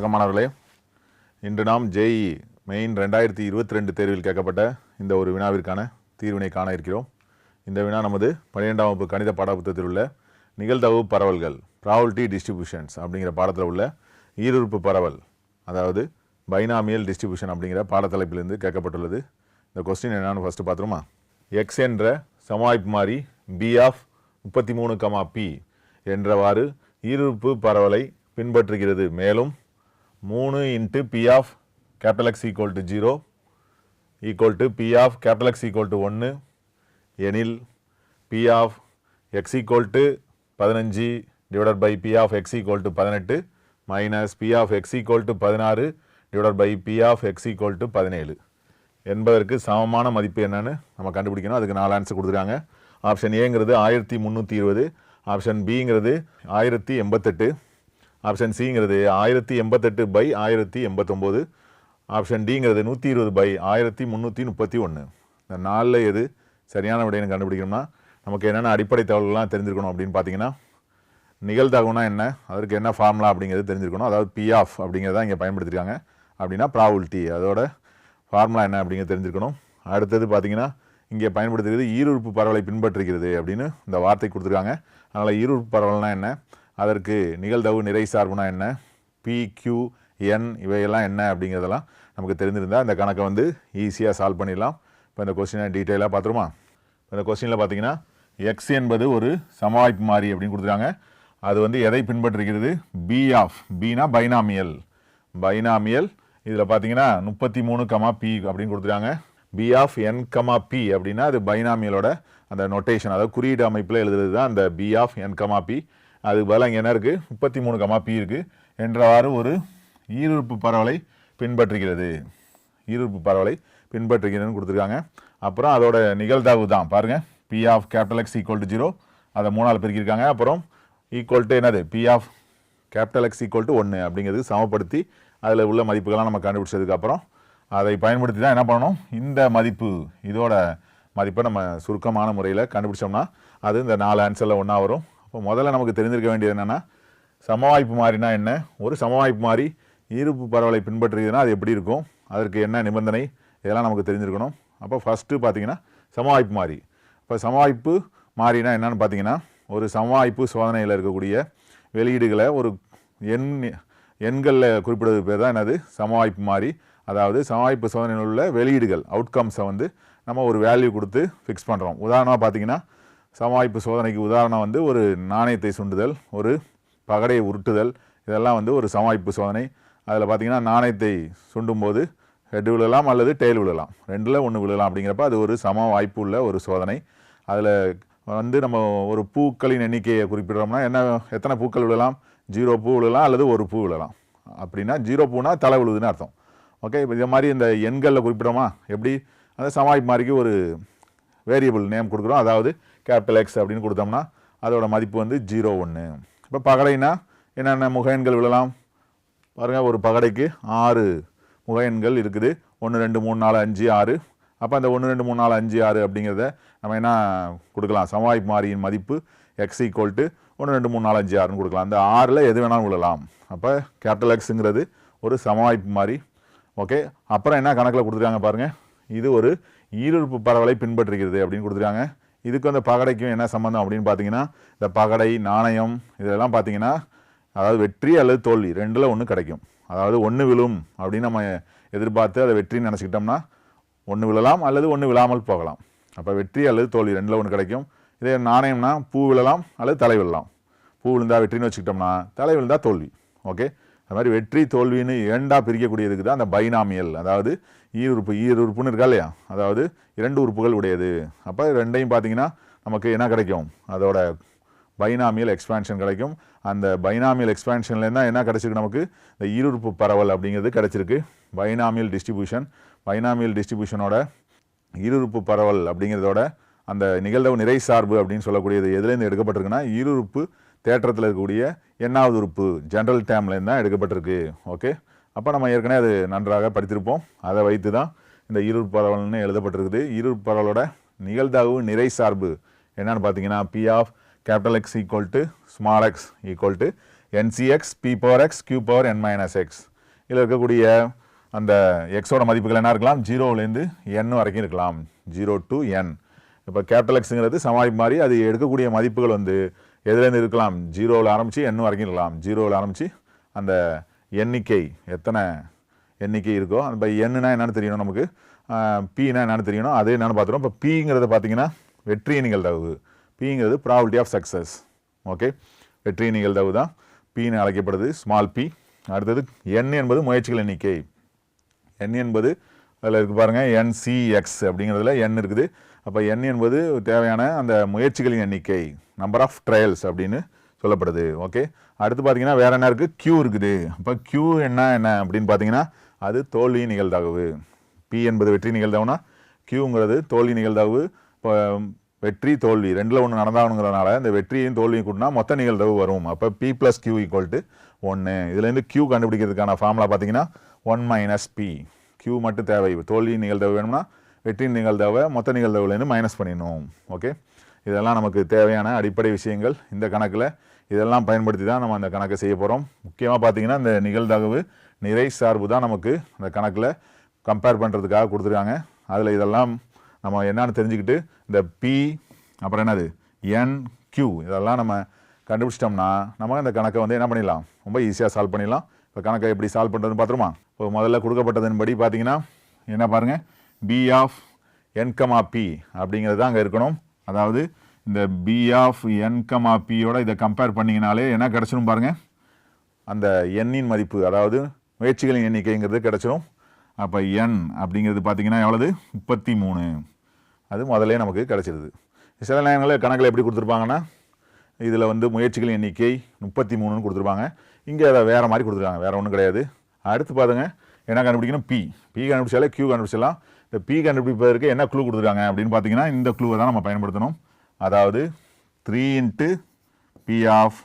வணக்கம் மாணவர்களே இன்று நாம் ஜேஇ மெயின் ரெண்டாயிரத்தி இருபத்தி ரெண்டு தேர்வில் கேட்கப்பட்ட இந்த ஒரு வினாவிற்கான தீர்வினை காண இருக்கிறோம். இந்த வினா நமது பன்னிரெண்டாம் வகுப்பு கணித பாடப்புத்தகத்தில் உள்ள நிகழ்தகவு பரவல்கள் ப்ராவல்டி டிஸ்ட்ரிபியூஷன்ஸ் அப்படிங்கிற பாடத்தில் உள்ள ஈருறுப்பு பரவல் அதாவது பைனாமியல் டிஸ்ட்ரிபியூஷன் அப்படிங்கிற பாடத்தலைப்பிலிருந்து கேட்கப்பட்டுள்ளது. இந்த கொஸ்டின் என்னான்னு ஃபஸ்ட்டு பார்த்துருமா? எக்ஸ் என்ற சமவாய்ப்பு மாறி பி ஆஃப் முப்பத்தி மூணு கமா பி என்றவாறு ஈருறுப்பு பரவலை பின்பற்றுகிறது. மேலும் மூணு into P of capital X equal to zero equal to P of capital X equal to ஒன்று எனில் P of X equal to பதினஞ்சு divided by P of X equal to பதினெட்டு minus P of X equal to பதினாறு divided by P of X equal to பதினேழு. என்பதற்கு சமமான மதிப்பு என்னென்னு நம்ம கண்டுபிடிக்கணும். அதுக்கு நாலு ஆன்சர் கொடுத்துருக்காங்க. ஆப்ஷன் ஏங்கிறது ஆயிரத்தி முந்நூற்றி இருபது ஆப்ஷன் பிங்கிறது ஆயிரத்தி எண்பத்தெட்டு. ஆப்ஷன் சிங்கிறது ஆயிரத்தி எண்பத்தெட்டு பை ஆயிரத்தி எண்பத்தொம்போது. ஆப்ஷன் டிங்கிறது நூற்றி இருபது பை ஆயிரத்தி முந்நூற்றி முப்பத்தி ஒன்று. இந்த நாலில் எது சரியான விடைன்னு கண்டுபிடிக்கணும்னா நமக்கு என்னென்ன அடிப்படை தகவல்கள்லாம் தெரிஞ்சிருக்கணும் அப்படின்னு பார்த்தீங்கன்னா நிகழ்தகவுனா என்ன அதற்கு என்ன ஃபார்முலா அப்படிங்கிறது தெரிஞ்சிருக்கணும் அதாவது பி ஆஃப் அப்படிங்கிறத இங்கே பயன்படுத்திருக்காங்க. அப்படின்னா ப்ராபுலிட்டி அதோட ஃபார்முலா என்ன அப்படிங்கிறது தெரிஞ்சிருக்கணும் அடுத்தது பார்த்தீங்கன்னா இங்கே பயன்படுத்துகிறது ஈருறுப்பு பரவலை பின்பற்றுகிறது அப்படின்னு இந்த வார்த்தை கொடுத்துருக்காங்க. அதனால் ஈருறுப்பு பரவல்னால் என்ன? அதற்கு நிகழ்தவு நிறை சார்புனா என்ன? பி கியூ என் இவையெல்லாம் என்ன அப்படிங்கிறதெல்லாம் நமக்கு தெரிஞ்சிருந்தால் இந்த கணக்கை வந்து ஈஸியாக சால்வ் பண்ணிடலாம். இப்போ இந்த கொஸ்டினை டீட்டெயிலாக பார்த்துருமா? இந்த கொஸ்டினில் பார்த்தீங்கன்னா எக்ஸ் என்பது ஒரு சமவாய்ப்பு மாறி அப்படின்னு கொடுத்துருக்காங்க. அது வந்து எதை பின்பற்றிருக்கிறது பி ஆஃப் பினா பைனாமியல் பைனாமியல் இதில் பார்த்தீங்கன்னா முப்பத்தி மூணு கமா பி அப்படின்னு கொடுத்துருக்காங்க. P of N comma P அப்படின்னா அது பைனாமியலோட அந்த நொட்டேஷன் அதாவது குறியீடு அமைப்பில் எழுதுறது தான் அந்த P of N comma P அதுக்கு பதிலாக இங்கே என்ன இருக்குது முப்பத்தி மூணு கமா பி இருக்குது என்றவாறு ஒரு ஈருறுப்பு பரவலை பின்பற்றுகிறது. ஈருறுப்பு பரவலை பின்பற்றுகிறதுன்னு கொடுத்துருக்காங்க. அப்புறம் அதோட நிகழ்தகவு தான். பாருங்கள் P of capital X equal to zero அதை மூணால் பெருக்கியிருக்காங்க. அப்புறம் ஈக்குவல் டு என்னது? P of capital X equal to ஒன்று அப்படிங்கிறது சமப்படுத்தி அதில் உள்ள மதிப்புகள்லாம் நம்ம கண்டுபிடிச்சதுக்கப்புறம் அதை பயன்படுத்தி தான் என்ன பண்ணணும்? இந்த மதிப்பு இதோட மதிப்பை நம்ம சுருக்கமான முறையில் கண்டுபிடிச்சோம்னா அது இந்த நாலு ஆன்சரில் ஒன்றா வரும். இப்போ முதல்ல நமக்கு தெரிஞ்சிருக்க வேண்டியது என்னென்னா சமவாய்ப்பு மாறினா என்ன? ஒரு சமவாய்ப்பு மாறி ஈர்ப்பு பரவலை பின்பற்றுகிறதுனா அது எப்படி இருக்கும்? அதற்கு என்ன நிபந்தனை? இதெல்லாம் நமக்கு தெரிஞ்சிருக்கணும் அப்போ ஃபஸ்ட்டு பார்த்தீங்கன்னா சமவாய்ப்பு மாறி. இப்போ சமவாய்ப்பு மாறினா என்னென்னு பார்த்தீங்கன்னா ஒரு சமவாய்ப்பு சோதனையில் இருக்கக்கூடிய வெளியீடுகளை ஒரு எண் எண்களில் குறிப்பிடுவது பேர் தான் என்னது? சமவாய்ப்பு மாறி. அதாவது சமவாய்ப்பு சோதனையில் உள்ள வெளியீடுகள் அவுட்கம்ஸை வந்து நம்ம ஒரு வேல்யூ கொடுத்து ஃபிக்ஸ் பண்ணுறோம் உதாரணமாக பார்த்தீங்கன்னா சமாளிப்பு சோதனைக்கு உதாரணம் வந்து ஒரு நாணயத்தை சுண்டுதல் ஒரு பகடையை உருட்டுதல் இதெல்லாம் வந்து ஒரு சமாளிப்பு சோதனை. அதில் பார்த்தீங்கன்னா நாணயத்தை சுண்டும்போது ஹெட் விழலாம் அல்லது டெயில் விழலாம். ரெண்டில் ஒன்று விழலாம் அப்படிங்கிறப்ப அது ஒரு சம வாய்ப்பு உள்ள ஒரு சோதனை. அதில் வந்து நம்ம ஒரு பூக்களின் எண்ணிக்கையை குறிப்பிடுறோம்னா என்ன எத்தனை பூக்கள் விழலாம்? ஜீரோ பூ விழலாம் அல்லது ஒரு பூ விழலாம். அப்படின்னா ஜீரோ பூனா தலை விழுதுன்னு அர்த்தம். ஓகே இப்போ இதை மாதிரி இந்த எண்களில் குறிப்பிடுறோமா? எப்படி? அந்த சமாய்ப்பு மாதிரிக்கு ஒரு வேரியபிள் நேம் கொடுக்குறோம். அதாவது கேபிட்டல் எக்ஸ் அப்படின்னு கொடுத்தோம்னா அதோட மதிப்பு வந்து ஜீரோ ஒன்று இப்போ பகடைனா என்னென்ன முகையன்கள் விழலாம்? பாருங்கள் ஒரு பகடைக்கு ஆறு முகையன்கள் இருக்குது. ஒன்று ரெண்டு மூணு நாலு அஞ்சு ஆறு. அப்போ அந்த ஒன்று ரெண்டு மூணு நாலு அஞ்சு ஆறு அப்படிங்கிறத நம்ம என்ன கொடுக்கலாம்? சமவாய்ப்பு மாறியின் மதிப்பு எக்ஸ் ஈக்குவல் டு ஒன்று ரெண்டு மூணு நாலு அஞ்சு ஆறுன்னு கொடுக்கலாம். அந்த ஆறில் எது வேணாலும் விழலாம். அப்போ கேபிட்டல் எக்ஸுங்கிறது ஒரு சமவாய்ப்பு மாறி. ஓகே அப்புறம் என்ன கணக்கில் கொடுத்துருக்காங்க பாருங்கள் இது ஒரு ஈருறுப்பு பரவலை பின்பற்றுகிறது அப்படின்னு கொடுத்துருக்காங்க. இதுக்கு அந்த பகடைக்கும் என்ன சம்மந்தம் அப்படின்னு பார்த்தீங்கன்னா இந்த பகடை நாணயம் இதெல்லாம் பார்த்தீங்கன்னா அதாவது வெற்றி அல்லது தோல்வி ரெண்டில் ஒன்று கிடைக்கும். அதாவது ஒன்று விழும் அப்படின்னு நம்ம எதிர்பார்த்து அதை வெற்றின்னு நினச்சிக்கிட்டோம்னா ஒன்று விழலாம் அல்லது ஒன்று விழாமல் போகலாம். அப்போ வெற்றி அல்லது தோல்வி ரெண்டில் ஒன்று கிடைக்கும். இதே நாணயம்னா பூ விழலாம் அல்லது தலை விழலாம். பூ விழுந்தால் வெற்றின்னு வச்சுக்கிட்டோம்னா தலை விழுந்தால் தோல்வி. ஓகே? அது மாதிரி வெற்றி தோல்வின்னு இரண்டாக பிரிக்கக்கூடியதுக்கு தான் அந்த பைனாமியல். அதாவது ஈருறுப்பு ஈருறுப்புன்னு இருக்கா இல்லையா? அதாவது இரண்டு உறுப்புகள் உடையது. அப்போ ரெண்டையும் பார்த்தீங்கன்னா நமக்கு என்ன கிடைக்கும்? அதோட பைனாமியல் எக்ஸ்பேன்ஷன் கிடைக்கும். அந்த பைனாமியல் எக்ஸ்பான்ஷன்லேருந்து என்ன கிடச்சிருக்கு நமக்கு? இந்த ஈருறுப்பு பரவல் அப்படிங்கிறது கிடச்சிருக்கு. பைனாமியல் டிஸ்ட்ரிபியூஷன் பைனாமியல் டிஸ்ட்ரிபியூஷனோட ஈருறுப்பு பரவல் அப்படிங்கிறதோட அந்த நிகழ்வு நிறை சார்பு அப்படின்னு சொல்லக்கூடியது எதுலேருந்து எடுக்கப்பட்டிருக்குன்னா ஈருறுப்பு தேற்றத்தில் இருக்கக்கூடிய எண்ணாவது உறுப்பு ஜென்ரல் டேம்லேருந்து தான் எடுக்கப்பட்டிருக்கு. ஓகே அப்போ நம்ம ஏற்கனவே அது நன்றாக படித்திருப்போம். அதை வைத்து தான் இந்த இருள் பரவல்னு எழுதப்பட்டிருக்குது. இருள் பரவலோட நிகழ்தகவு நிறை சார்பு என்னென்னு பார்த்தீங்கன்னா P of capital X equal to small X equal to N C X P power X Q power N minus X இதில் இருக்கக்கூடிய அந்த எக்ஸோட மதிப்புகள் என்ன இருக்கலாம்? ஜீரோவிலேருந்து என் வரைக்கும் இருக்கலாம். ஜீரோ டு என் இப்போ கேபிட்டல் எக்ஸுங்கிறது சமாளி மாதிரி அது எடுக்கக்கூடிய மதிப்புகள் வந்து எதுலேருந்து இருக்கலாம்? ஜீரோவில் ஆரம்பித்து என் வரைக்கும் இருக்கலாம். ஜீரோவில் ஆரம்பித்து அந்த எண்ணிக்கை. எத்தனை எண்ணிக்கை இருக்கோ அந்த என்னன்னா என்னென்னு தெரியணும் நமக்கு. பீனா என்னென்னு தெரியணும். அதே என்னென்னு பார்த்துருவோம் இப்போ பிங்கிறத பார்த்தீங்கன்னா வெற்றி நிகழ்தகவு பிங்கிறது ப்ராபிலிட்டி ஆஃப் சக்ஸஸ் ஓகே வெற்றி நிகழ்தகவு தான். பின்னு அழைக்கப்படுது ஸ்மால் பி அடுத்தது என் என்பது முயற்சிகள் எண்ணிக்கை. என் என்பது அதில் இருக்கு பாருங்கள் என்சிஎக்ஸ் அப்படிங்கிறதுல என் இருக்குது. அப்போ என் என்பது தேவையான அந்த முயற்சிகளின் எண்ணிக்கை. நம்பர் ஆஃப் ட்ரையல்ஸ் அப்படின்னு சொல்லப்படுது. ஓகே அடுத்து பார்த்தீங்கன்னா வேற என்ன இருக்குது க்யூ இருக்குது. அப்போ க்யூ என்ன என்ன அப்படின்னு பார்த்தீங்கன்னா அது தோல்வி நிகழ்தகவு. பி என்பது வெற்றி நிகழ்தகவுனா க்யூங்கிறது தோல்வி நிகழ்தகவு. இப்போ வெற்றி தோல்வி ரெண்டில் ஒன்று நடந்தாகணுங்கிறதுனால இந்த வெற்றியும் தோல்வியும் கூட்டினா மொத்த நிகழ்தகவு வரும். அப்போ P plus Q equal to ஒன்று இதுலேருந்து கியூ கண்டுபிடிக்கிறதுக்கான ஃபார்முலா பார்த்தீங்கன்னா ஒன் மைனஸ் பி கியூ மட்டும் தேவை. தோல்வி நிகழ்தகவு வேணும்னா வெற்றி நிகழ்தகவை மொத்த நிகழ்தகவுலேருந்து மைனஸ் பண்ணிடணும். ஓகே இதெல்லாம் நமக்கு தேவையான அடிப்படை விஷயங்கள். இந்த கணக்கில் இதெல்லாம் பயன்படுத்தி தான் நம்ம அந்த கணக்கை செய்ய போகிறோம் முக்கியமாக பார்த்தீங்கன்னா இந்த நிகழ்தகவு நிறை சார்பு தான் நமக்கு அந்த கணக்கில் கம்பேர் பண்ணுறதுக்காக கொடுத்துருக்காங்க. அதில் இதெல்லாம் நம்ம என்னன்னு தெரிஞ்சுக்கிட்டு இந்த பி அப்புறம் என்னது? என் கியூ இதெல்லாம் நம்ம கண்டுபிடிச்சிட்டோம்னா நம்ம அந்த கணக்கை வந்து என்ன பண்ணிடலாம்? ரொம்ப ஈஸியாக சால்வ் பண்ணிடலாம். இப்போ கணக்கை எப்படி சால்வ் பண்ணுறதுன்னு பார்த்துருமா இப்போ முதல்ல கொடுக்கப்பட்டதன்படி பார்த்தீங்கன்னா என்ன பாருங்கள் பி ஆஃப் என்கமா பி அப்படிங்கிறது தான் அங்கே இருக்கணும். அதாவது இந்த பி ஆஃப் என்கமா பியோட இதை கம்பேர் பண்ணிங்கனாலே என்ன கிடச்சிரும் பாருங்கள் அந்த எண்ணின் மதிப்பு அதாவது முயற்சிகளின் எண்ணிக்கைங்கிறது கிடச்சிடும் அப்போ என் அப்படிங்கிறது பார்த்தீங்கன்னா எவ்வளவு? முப்பத்தி மூணு. அது முதல்ல நமக்கு கிடச்சிருது. சில நேரங்களில் கணக்கில் எப்படி கொடுத்துருப்பாங்கன்னா இதில் வந்து முயற்சிகளின் எண்ணிக்கை முப்பத்தி மூணுன்னு கொடுத்துருப்பாங்க. இங்கே அதை வேறு மாதிரி கொடுத்துருக்காங்க வேறு ஒன்றும் கிடையாது. அடுத்து பாருங்க என்ன கண்டுபிடிக்கணும்? பி பி கண்டுபிடிச்சாலே கியூ கண்டுபிடிச்சிடலாம். இந்த பி கண்டுபிடிப்பதற்கு என்ன க்ளூ கொடுத்துருக்காங்க அப்படின்னு பார்த்தீங்கன்னா இந்த க்ளூவை தான் நம்ம பயன்படுத்தணும். அதாவது three into P of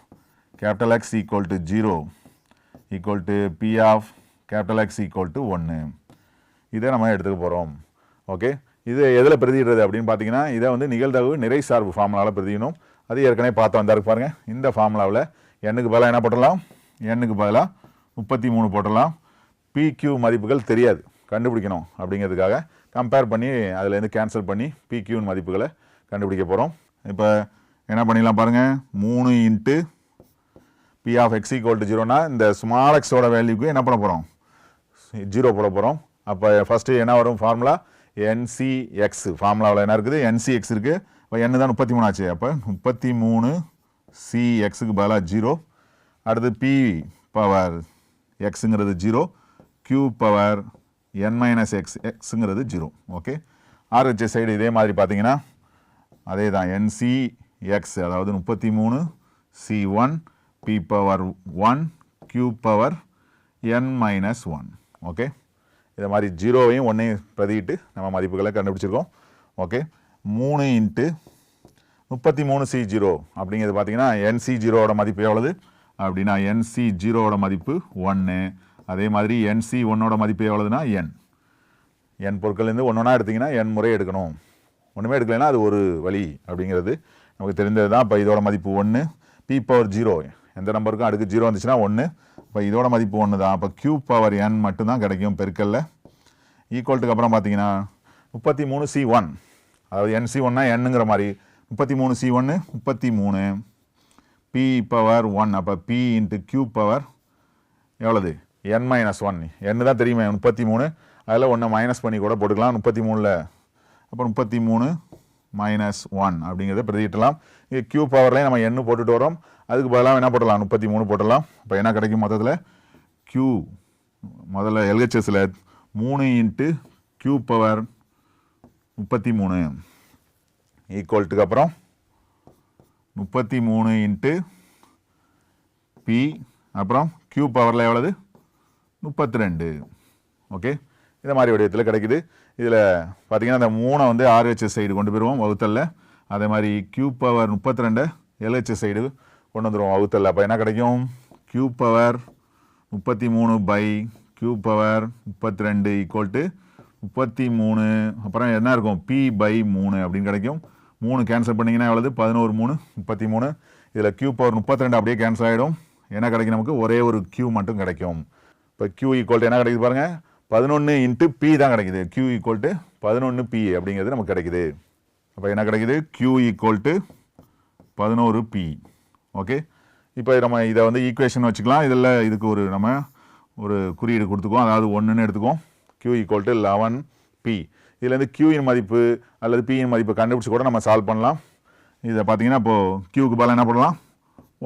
capital X equal to zero equal to P of capital X equal to ஒன்று இதை நம்ம எடுத்துக்க போகிறோம் ஓகே இது எதில் பிரதிடுறது அப்படின்னு பார்த்தீங்கன்னா இதை வந்து நிகழ்தகவு நிறை சார்பு ஃபார்முலாவில் பிரதிக்கணும் அது ஏற்கனவே பார்த்தோம் வந்தாரு பாருங்கள் இந்த ஃபார்முலாவில் எண்ணுக்கு பதிலாக என்ன போட்டலாம் எண்ணுக்கு பதிலாக முப்பத்தி மூணு போட்டலாம் பிக்யூ மதிப்புகள் தெரியாது. கண்டுபிடிக்கணும் அப்படிங்கிறதுக்காக கம்பேர் பண்ணி அதுலேருந்து கேன்சல் பண்ணி பிக்யூன் மதிப்புகளை கண்டுபிடிக்க போகிறோம் இப்போ என்ன பண்ணிடலாம் பாருங்கள் மூணு into P of X equal to ஜீரோனா இந்த ஸ்மால் எக்ஸோட வேல்யூக்கு என்ன பண்ண போகிறோம் ஜீரோ போட போகிறோம் அப்போ ஃபஸ்ட்டு என்ன வரும்? ஃபார்முலா என்சிஎக்ஸ் ஃபார்முலாவில் என்ன இருக்குது? என்சிஎக்ஸ் இருக்குது இப்போ என் தான் முப்பத்தி மூணு ஆச்சு. அப்போ முப்பத்தி மூணு சி எக்ஸுக்கு பதிலாக ஜீரோ அடுத்து B power எக்ஸுங்கிறது zero Q power N minus X எக்ஸுங்கிறது zero okay R H S side இதே மாதிரி பார்த்தீங்கன்னா அதே தான் என்சி எக்ஸ் அதாவது முப்பத்தி மூணு C one P power one Q power N minus one okay இதை மாதிரி ஜீரோவையும் ஒன்றையும் பிரதிட்டு நம்ம மதிப்புகளை கண்டுபிடிச்சிருக்கோம். ஓகே மூணு இன்ட்டு முப்பத்தி மூணு சி ஜீரோ அப்படிங்கிறது பார்த்தீங்கன்னா என்சி ஜீரோவோட மதிப்பு எவ்வளவு? அப்படின்னா என்சி ஜீரோவோட மதிப்பு ஒன்று அதே மாதிரி என்சி ஒன்னோட மதிப்பு எவ்வளோதுன்னா என் என் பொருட்கள்லேருந்து ஒன்று ஒன்றா எடுத்தீங்கன்னா என் முறை எடுக்கணும். ஒன்றுமே எடுக்கலைன்னா அது ஒரு வழி அப்படிங்கிறது. நமக்கு தெரிந்தது தான். இப்போ இதோட மதிப்பு ஒன்று பி பவர் ஜீரோ எந்த நம்பருக்கும் அடுக்கு ஜீரோ வந்துச்சுன்னா ஒன்று இப்போ இதோட மதிப்பு ஒன்று தான். அப்போ கியூ பவர் என் மட்டும்தான் கிடைக்கும் பெருக்கல்ல. ஈக்குவல்ட்டுக்கு அப்புறம் பார்த்தீங்கன்னா முப்பத்தி மூணு சி ஒன் அதாவது என் சி ஒன்னா என்னங்கிற மாதிரி. முப்பத்தி மூணு சி ஒன்று முப்பத்தி மூணு. பி பவர் ஒன் அப்போ பி இன்ட்டு கியூ பவர் எவ்வளோது என் மைனஸ் ஒன் என்ன தான் தெரியுமே. முப்பத்தி மூணு. அதில் ஒன்று மைனஸ் பண்ணி கூட போட்டுக்கலாம். முப்பத்தி மூணில் அப்புறம் முப்பத்தி மூணு மைனஸ் ஒன் அப்படிங்கிறத பிரதிக்கிட்டலாம் இங்கே கியூ பவர்லேயும் நம்ம எண்ணு போட்டுட்டு வரோம். அதுக்கு பதிலாக என்ன போடலாம் முப்பத்தி மூணு போட்டலாம் இப்போ என்ன கிடைக்கும் மொத்தத்தில்? கியூ முதல்ல எல்ஹெச்எஸில் மூணு இன்ட்டு கியூ பவர் முப்பத்தி மூணு. ஈக்குவல்ட்டுக்கு அப்புறம் முப்பத்தி மூணு இன்ட்டு பி அப்புறம் கியூ பவரில் எவ்வளவு? முப்பத்தி ரெண்டு. ஓகே இந்த மாதிரி வடிவத்தில் கிடைக்குது. இதில் பார்த்தீங்கன்னா அந்த மூணை வந்து ஆர்ஹெச்எஸ் சைடு கொண்டு போயிடுவோம் வகுத்தலில். அதே மாதிரி கியூ பவர் முப்பத்தி ரெண்டு எல்ஹெச்எஸ் சைடு கொண்டு வந்துடுவோம் வகுத்தலில். அப்போ என்ன கிடைக்கும்? கியூ பவர் முப்பத்தி மூணு பை கியூ பவர் முப்பத்தி ரெண்டு ஈக்குவல் டு முப்பத்தி மூணு அப்புறம் என்ன இருக்கும்? பி பை மூணு அப்படின்னு கிடைக்கும். மூணு கேன்சல் பண்ணிங்கன்னா எவ்வளவு? பதினோரு மூணு முப்பத்தி மூணு இதில் கியூ பவர் முப்பத்தி ரெண்டு அப்படியே கேன்சல் ஆகிடும் என்ன கிடைக்கும் நமக்கு? ஒரே ஒரு கியூ மட்டும் கிடைக்கும். இப்போ கியூ ஈக்குவல் என்ன கிடைக்குது பாருங்கள் பதினொன்று இன்ட்டு பி தான் கிடைக்குது. கியூ ஈக்குவல் டு பதினொன்று பி அப்படிங்கிறது நமக்கு கிடைக்குது. அப்போ என்ன கிடைக்குது? கியூ ஈக்குவல் டு பதினோரு பி ஓகே இப்போ நம்ம இதை வந்து ஈக்குவேஷன் வச்சுக்கலாம். இதில் இதுக்கு ஒரு நம்ம ஒரு குறியீடு கொடுத்துக்குவோம். அதாவது ஒன்றுன்னு எடுத்துக்குவோம். Q equal to eleven P இதுலேருந்து கியூயின் மதிப்பு அல்லது பியின் மதிப்பு கண்டுபிடிச்சி கூட நம்ம சால்வ் பண்ணலாம். இதை பார்த்தீங்கன்னா இப்போது கியூக்கு பதில் என்ன பண்ணலாம்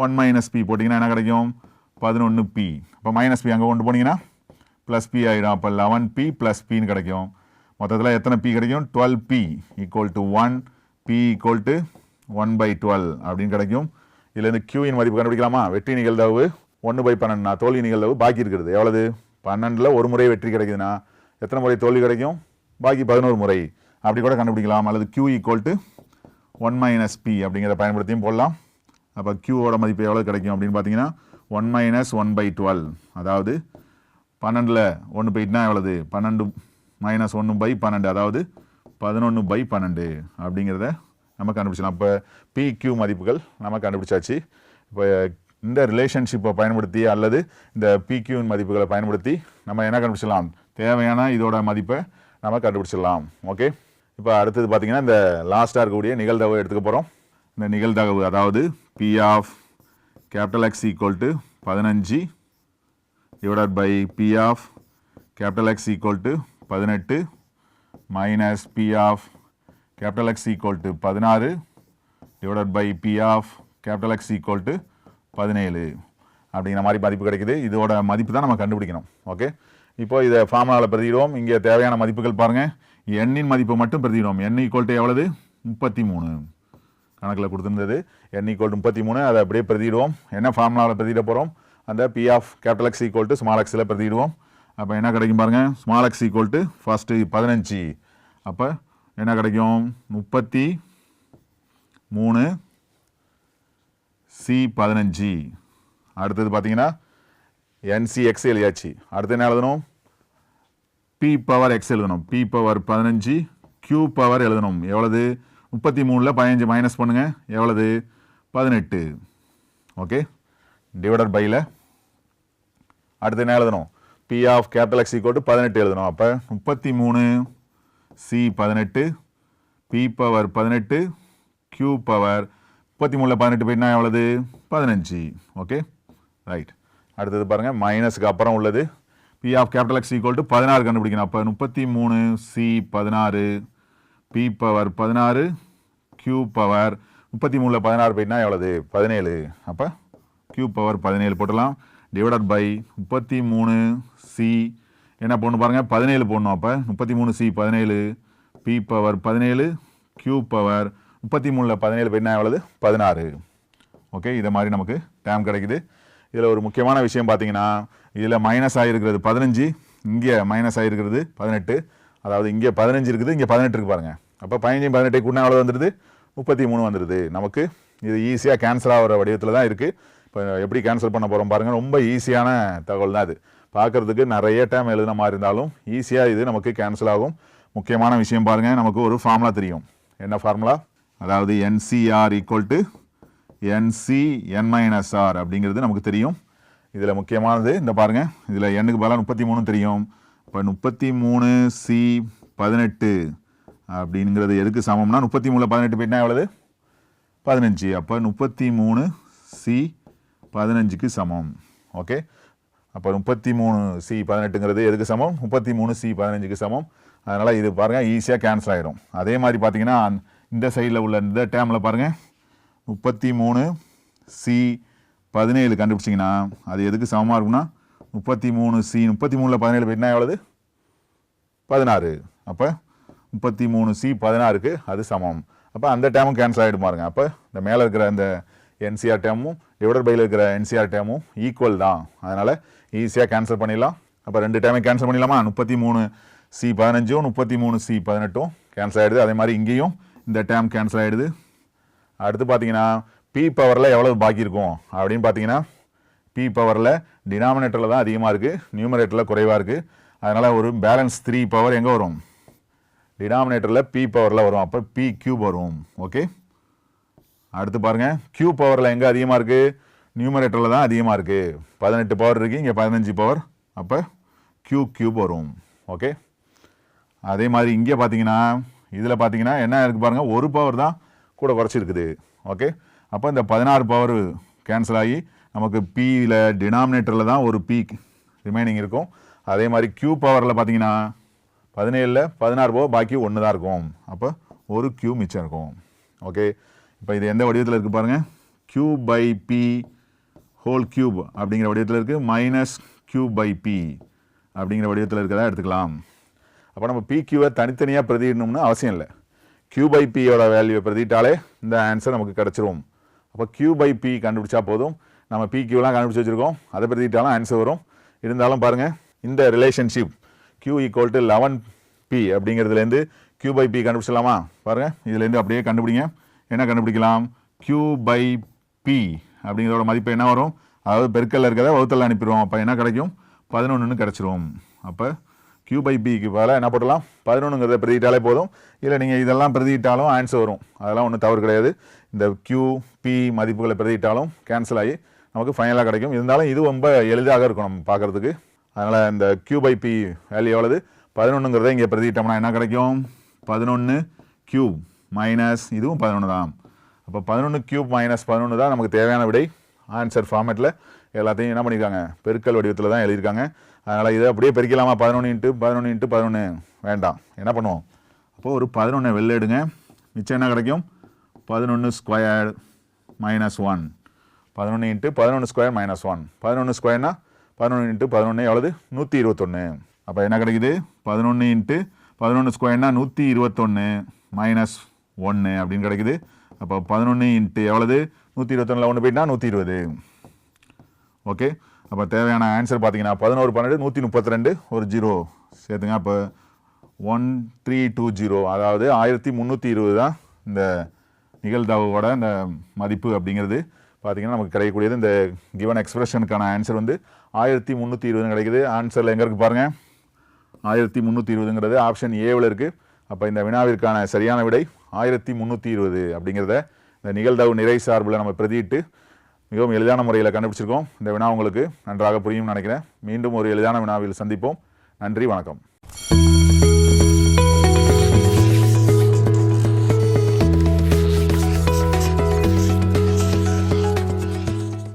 ஒன் மைனஸ் பி போட்டிங்கன்னா என்ன கிடைக்கும்? பதினொன்று பி அப்போ மைனஸ் பி அங்கே கொண்டு போனீங்கன்னா ப்ளஸ் பி ஆகிடும் அப்போ லெவன் பி ப்ளஸ் பின்னு கிடைக்கும். மொத்தத்தில் எத்தனை பி கிடைக்கும்? Twelve P equal to one P equal to one by twelve அப்படின்னு கிடைக்கும். இதுலேருந்து கியூயின் மதிப்பு கண்டுபிடிக்கலாமா? வெற்றி நிகழ்தவு ஒன்று பை பன்னெண்டுனா தோல்வி நிகழ்தவு பாக்கி இருக்கிறது. எவ்வளவு? பன்னெண்டில் ஒரு முறை வெற்றி கிடைக்குதுன்னா எத்தனை முறை தோல்வி கிடைக்கும்? பாக்கி பதினோரு முறை. அப்படி கூட கண்டுபிடிக்கலாம். அல்லது Q equal to one minus P அப்படிங்கிறத பயன்படுத்தியும் போடலாம். அப்போ கியூவோட மதிப்பு எவ்வளோ கிடைக்கும் அப்படின்னு பார்த்தீங்கன்னா one minus one by twelve அதாவது பன்னெண்டில் ஒன்று போயிட்டுனா எவ்வளவு? பன்னெண்டு மைனஸ் ஒன்று பை பன்னெண்டு. அதாவது பதினொன்று பை பன்னெண்டு அப்படிங்கிறத நம்ம கண்டுபிடிச்சலாம் இப்போ பி கியூ மதிப்புகள் நம்ம கண்டுபிடிச்சாச்சு. இப்போ இந்த ரிலேஷன்ஷிப்பை பயன்படுத்தி அல்லது இந்த பிக்யூன் மதிப்புகளை பயன்படுத்தி நம்ம என்ன கண்டுபிடிச்சிடலாம்? தேவையான இதோட மதிப்பை நம்ம கண்டுபிடிச்சிடலாம். ஓகே இப்போ அடுத்தது பார்த்திங்கன்னா இந்த லாஸ்ட்டாக இருக்கக்கூடிய நிகழ்தகவை எடுத்துக்க போகிறோம் இந்த நிகழ்தகவு அதாவது P of capital X equal to பதினஞ்சு divided by P of capital X equal to பதினெட்டு minus P of capital X equal to பதினாறு divided by P of capital X equal to பதினேழு. அப்படிங்கிற மாதிரி மதிப்பு கிடைக்குது. இதோட மதிப்பு தான் நம்ம கண்டுபிடிக்கணும். ஓகே இப்போ இதை ஃபார்முலாவில் பிரதியிடுவோம். இங்கே தேவையான மதிப்புகள் பாருங்கள் எண்ணின் மதிப்பு மட்டும் பிரதிடுவோம் எண் ஈக்குவல் டு எவ்வளவு? முப்பத்தி மூணு கணக்கில் கொடுத்துருந்தது. என் ஈக்குவல் முப்பத்தி மூணு அதை அப்படியே பிரதிடுவோம் என்ன ஃபார்முலாவில் பிரதிட போகிறோம் அந்த P of capital X equal to small எக்ஸில் பிரதியிடுவோம். அப்போ என்ன கிடைக்கும் பாருங்கள் small X equal to first பதினஞ்சு. அப்போ என்ன கிடைக்கும்? முப்பத்தி மூணு சி பதினஞ்சு. அடுத்தது பார்த்தீங்கன்னா என்சிஎக்ஸ் எழுதியாச்சு. அடுத்து என்ன எழுதணும்? பி பவர் எக்ஸ் எழுதணும். பி பவர் பதினஞ்சு கியூ பவர் எழுதணும். எவ்வளவு? முப்பத்தி மூணில் பதினஞ்சு மைனஸ் பண்ணுங்கள் எவ்வளவு? பதினெட்டு. ஓகே டிவைடட் பையில் அடுத்து என்ன எழுதணும்? P of capital X equal பதினெட்டு எழுதணும். அப்போ முப்பத்தி மூணு சி பதினெட்டு பி பவர் பதினெட்டு கியூ பவர் முப்பத்தி மூணில் பதினெட்டு போயிட்டுனா எவ்வளவு பதினஞ்சு. ஓகே ரைட் அடுத்தது பாருங்கள் மைனஸுக்கு அப்புறம் உள்ளது. P of capital X equal to பதினாறு கண்டுபிடிக்கணும். அப்போ முப்பத்தி மூணு சி பதினாறு பி பவர் பதினாறு கியூ பவர் முப்பத்தி மூணில் பதினாறு போயிட்டுனா எவ்வளவு பதினேழு. அப்போ கியூ பவர் பதினேழு போட்டலாம் டிவைடட் பை முப்பத்தி மூணு சி என்ன போடணும் பாருங்கள் பதினேழு போடணும் அப்போ. முப்பத்தி மூணு சி பதினேழு. பி பவர் பதினேழு கியூ பவர் முப்பத்தி மூணில் பதினேழு போயிட்டுனா எவ்வளவு? பதினாறு. ஓகே இதை மாதிரி நமக்கு டேம் கிடைக்குது. இதில் ஒரு முக்கியமான விஷயம் பார்த்தீங்கன்னா இதில் மைனஸ் ஆகிருக்கிறது பதினஞ்சு இங்கே மைனஸ் ஆகிருக்கிறது பதினெட்டு. அதாவது இங்கே பதினஞ்சு இருக்குது இங்கே பதினெட்டு இருக்கு பாருங்கள் அப்போ பதினஞ்சு பதினெட்டு கூட எவ்வளோ வந்துடுது முப்பத்தி மூணு வந்துடுது நமக்கு இது ஈஸியாக கேன்சல் ஆகிற வடிவத்தில் தான் இருக்குது இப்போ எப்படி கேன்சல் பண்ண போகிறோம் பாருங்கள் ரொம்ப ஈஸியான தகவல் தான் அது பார்க்குறதுக்கு நிறைய டைம் எழுதின மாதிரி இருந்தாலும் ஈஸியாக இது நமக்கு கேன்சல் ஆகும். முக்கியமான விஷயம் பாருங்கள் நமக்கு ஒரு ஃபார்முலா தெரியும். என்ன ஃபார்முலா அதாவது N C R equal to N C N minus R அப்படிங்கிறது நமக்கு தெரியும். இதில் முக்கியமானது இந்த பாருங்கள் இதில் எண்ணுக்கு பதிலாக முப்பத்தி மூணு தெரியும். இப்போ முப்பத்தி மூணு சி பதினெட்டு அப்படிங்கிறது எதுக்கு சமம்னா முப்பத்தி மூணில் பதினெட்டு போயிட்டா எவ்வளவு? பதினஞ்சு. அப்போ முப்பத்தி மூணு சி பதினஞ்சுக்கு சமம். ஓகே அப்போ முப்பத்தி மூணு சி பதினெட்டுங்கிறது எதுக்கு சமம்? முப்பத்தி மூணு சி பதினஞ்சுக்கு சமம். அதனால் இது பாருங்கள் ஈஸியாக கேன்சல் ஆகிடும் அதே மாதிரி பார்த்தீங்கன்னா இந்த சைடில் உள்ள இந்த டேமில் பாருங்கள் முப்பத்தி மூணு சி பதினேழு கண்டுபிடிச்சிங்கன்னா அது எதுக்கு சமமாக இருக்கும்னா முப்பத்தி மூணு சி முப்பத்தி மூணில் பதினேழு போயிட்டுனா எவ்வளவு பதினாறு. அப்போ முப்பத்தி மூணு சி பதினாறுக்கு அது சமம். அப்போ அந்த டேமும் கேன்சல் ஆகிடும் பாருங்க. அப்போ இந்த மேலே இருக்கிற அந்த என்சிஆர் டேமும் டிவைடட் பையில் இருக்கிற என்சிஆர் டேமும் ஈக்குவல் தான். அதனால் ஈஸியாக கேன்சல் பண்ணிடலாம். அப்போ ரெண்டு டேமையும் கேன்சல் பண்ணிடலாமா? முப்பத்தி மூணு சி பதினஞ்சும் முப்பத்தி மூணு சி பதினெட்டும் கேன்சல் ஆகிடுது அதே மாதிரி இங்கேயும் இந்த டேம் கேன்சல் ஆகிடுது அடுத்து பார்த்தீங்கன்னா பி பவரில் எவ்வளவு பாக்கி இருக்கும்? அப்படின்னு பார்த்தீங்கன்னா பி பவரில் டினாமினேட்டரில் தான் அதிகமாக இருக்குது நியூமரேட்டரில் குறைவாக இருக்குது அதனால் ஒரு பேலன்ஸ் த்ரீ பவர் எங்கே வரும்? டினாமினேட்டரில் பி பவரில் வரும். அப்போ பி கியூப் வரும். ஓகே அடுத்து பாருங்கள் க்யூ பவரில் எங்கே அதிகமாக இருக்குது நியூமரேட்டரில் தான் அதிகமாக இருக்குது பதினெட்டு பவர் இருக்குது இங்கே பதினஞ்சு பவர் அப்போ க்யூ க்யூப் வரும். ஓகே அதே மாதிரி இங்கே பார்த்தீங்கன்னா இதில் பார்த்தீங்கன்னா என்ன இருக்குது பாருங்கள் ஒரு பவர் தான் கூட குறைச்சிருக்குது. ஓகே அப்போ இந்த பதினாறு பவர் கேன்சல் ஆகி நமக்கு பியில் டினாமினேட்டரில் தான் ஒரு பி ரிமைனிங் இருக்கும். அதே மாதிரி க்யூ பவரில் பார்த்தீங்கன்னா பதினேழில் பதினாறு பவர் பாக்கி ஒன்று தான் இருக்கும். அப்போ ஒரு க்யூ மிச்சம் இருக்கும். ஓகே இப்போ இது எந்த வடிவத்தில் இருக்குது பாருங்கள் Q by P whole cube அப்படிங்கிற வடிவத்தில் இருக்குது மைனஸ் க்யூ பை பி அப்படிங்கிற வடிவத்தில் இருக்கிறதா எடுத்துக்கலாம். அப்போ நம்ம பி கியூவை தனித்தனியாக பிரதிடணும்னு அவசியம் இல்லை. க்யூ பை பியோட வேல்யூவை பிரதிட்டாலே இந்த ஆன்சர் நமக்கு கிடச்சிரும். அப்போ க்யூ பை பி கண்டுபிடிச்சா போதும். நம்ம பி கியூலாம் கண்டுபிடிச்சி வச்சுருக்கோம். அதை பிரதிட்டாலும் ஆன்சர் வரும். இருந்தாலும் பாருங்கள் இந்த relationship Q equal to eleven P அப்படிங்கிறதுலேருந்து Q by P கண்டுபிடிச்சலாமா பாருங்கள் இதுலேருந்து அப்படியே கண்டுபிடிங்க. என்ன கண்டுபிடிக்கலாம்? கியூ பை பி அப்படிங்கிறதோட மதிப்பு என்ன வரும்? அதாவது பெருக்கல்ல இருக்கிறத வகுத்தல் அனுப்பிடுவோம். அப்போ என்ன கிடைக்கும்? பதினொன்றுன்னு கிடச்சிரும். அப்போ கியூ பை பிக்கு பதிலாக என்ன போடலாம் பதினொன்றுங்கிறத பிரதிட்டாலே போதும். இல்லை நீங்கள் இதெல்லாம் பிரதிட்டாலும் ஆன்சர் வரும். அதெல்லாம் ஒன்றும் தவறு கிடையாது. இந்த கியூ பி மதிப்புகளை பிரதிட்டாலும் கேன்சல் ஆகி நமக்கு ஃபைனலாக கிடைக்கும். இருந்தாலும் இது ரொம்ப எளிதாக இருக்கும் நம்ம பார்க்குறதுக்கு. அதனால் இந்த கியூ பை பி வேல்யூ எவ்வளவு? பதினொன்றுங்கிறத இங்கே பிரதிட்டோம்னா என்ன கிடைக்கும்? பதினொன்று கியூப் மைனஸ் இதுவும் பதினொன்று தான். அப்போ பதினொன்று கியூப் மைனஸ் பதினொன்று தான் நமக்கு தேவையான விடை. ஆன்சர் ஃபார்மேட்டில் எல்லாத்தையும் என்ன பண்ணியிருக்காங்க பெருக்கல் வடிவத்தில் தான் எழுதியிருக்காங்க. அதனால் இதை அப்படியே பெருக்கலாமா பதினொன்று இன்ட்டு பதினொன்று இன்ட்டு பதினொன்று வேண்டாம். என்ன பண்ணுவோம்? அப்போது ஒரு பதினொன்று வெளில எடுங்க. மிச்சம் என்ன கிடைக்கும்? பதினொன்று ஸ்கொயர் மைனஸ் ஒன் பதினொன்று இன்ட்டு பதினொன்று ஸ்கொயர் மைனஸ் ஒன் பதினொன்று ஸ்கொயர்னா பதினொன்று இன்ட்டு பதினொன்று எவ்வளவு? நூற்றி இருபத்தொன்று அப்போ என்ன கிடைக்குது? பதினொன்று இன்ட்டு பதினொன்று ஸ்கொயர்னா நூற்றி இருபத்தொன்று மைனஸ் ஒன்று அப்படின்னு கிடைக்குது. அப்போ பதினொன்று இன்ட்டு எவ்வளவு? நூற்றி இருபத்தொன்னில் ஒன்று போயிட்டா நூற்றி இருபது. ஓகே. அப்போ தேவையான ஆன்சர் பார்த்தீங்கன்னா பதினோரு பன்னெண்டு நூற்றி முப்பத்தி ரெண்டு ஒரு ஜீரோ சேர்த்துங்க. அப்போ ஒன் த்ரீ டூ ஜீரோ. அதாவது ஆயிரத்தி முந்நூற்றி இருபது தான் இந்த நிகழ்தகவோட இந்த மதிப்பு அப்படிங்கிறது. பார்த்தீங்கன்னா நமக்கு கிடைக்கக்கூடியது இந்த கிவன் எக்ஸ்பிரஷனுக்கான ஆன்சர் வந்து ஆயிரத்தி முந்நூற்றி இருபதுன்னு கிடைக்குது. ஆன்சரில் எங்கே இருக்குது பாருங்கள் ஆயிரத்தி முந்நூற்றி இருபதுங்கிறது ஆப்ஷன் ஏவில் இருக்குது அப்போ இந்த வினாவிற்கான சரியான விடை ஆயிரத்தி முந்நூற்றி இருபது அப்படிங்கிறத இந்த நிகழ்தவு நிறை சார்பில் நம்ம பிரதியிட்டு மிகவும் எளிதான முறையில் கண்டுபிடிச்சிருக்கோம். இந்த வினா உங்களுக்கு நன்றாக புரியும்னு நினைக்கிறேன். மீண்டும் ஒரு எளிதான வினாவில் சந்திப்போம். நன்றி வணக்கம்.